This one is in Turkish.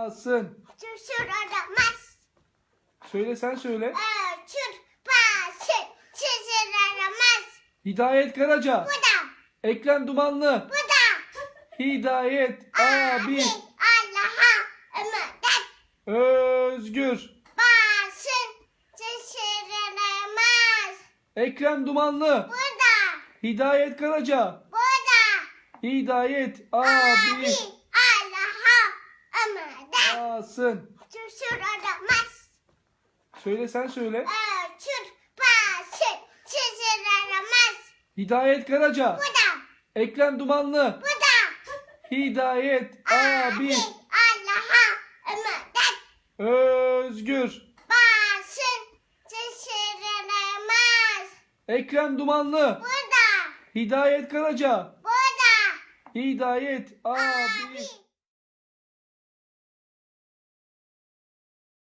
Basın. Şaşıramaz. Söyle sen söyle. Ölçür basın. Şaşıramaz. Hidayet Karaca. Bu da. Ekrem Dumanlı. Bu da. Hidayet abi. Allah'a emanet. Özgür. Basın. Şaşıramaz. Ekrem Dumanlı. Bu da. Hidayet Karaca. Bu da. Hidayet Abi. abi. Basın. Şaşıramaz. Söyle sen söyle. Ölçür basın. Şaşıramaz. Hidayet Karaca. Bu da. Ekrem Dumanlı. Bu da. Hidayet abi. Allah'a emanet. Özgür. Basın şaşırılamaz. Ekrem Dumanlı. Bu da. Hidayet Karaca. Bu da. Hidayet abi. Abi.